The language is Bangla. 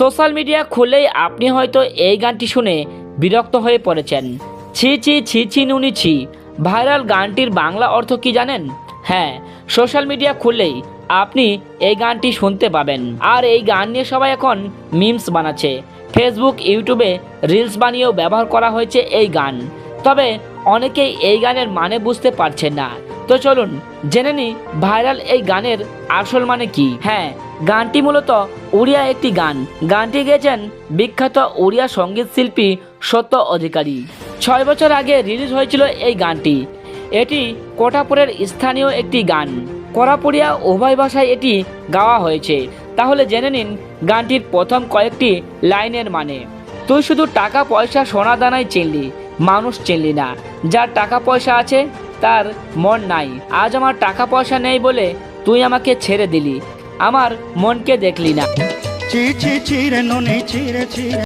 সোশ্যাল মিডিয়া খুললেই আপনি হয়তো এই গানটি শুনে বিরক্ত হয়ে পড়েছেন। ছি ছি ছি ছি, নুনি, ছি। ভাইরাল গানটির বাংলা অর্থ কি জানেন? হ্যাঁ সোশ্যাল মিডিয়া খুললেই আপনি এই গানটি শুনতে পাবেন। আর এই গান নিয়ে সবাই এখন মিমস বানাচ্ছে। ফেসবুক, ইউটিউবে রিলস বানিয়েও ব্যবহার করা হয়েছে এই গান। তবে অনেকেই এই গানের মানে বুঝতে পারছেন না। তো চলুন জেনে নি ভাইরাল এই গানের আসল মানে কি? হ্যাঁ গানটি মূলত উড়িয়া একটি গান। গানটি গেয়েছেন বিখ্যাত উড়িয়া সংগীত শিল্পী সত্য অধিকারী। ছয় বছর আগে রিলিজ হয়েছিল এই গানটি। এটি কোটাপুরের স্থানীয় একটি গান। কোরাপুরিয়া উভয় ভাষায় এটি গাওয়া হয়েছে। তাহলে জেনে নিন গানটির প্রথম কয়েকটি লাইনের মানে। তুই শুধু টাকা পয়সা সোনা দানায় চিনলি, মানুষ চিনলি না। যার টাকা পয়সা আছে, তার মন নাই। আজ আমার টাকা পয়সা নেই বলে তুই আমাকে ছেড়ে দিলি। আমার মনকে দেখলি না। চিরে নুনি চিরে চিরে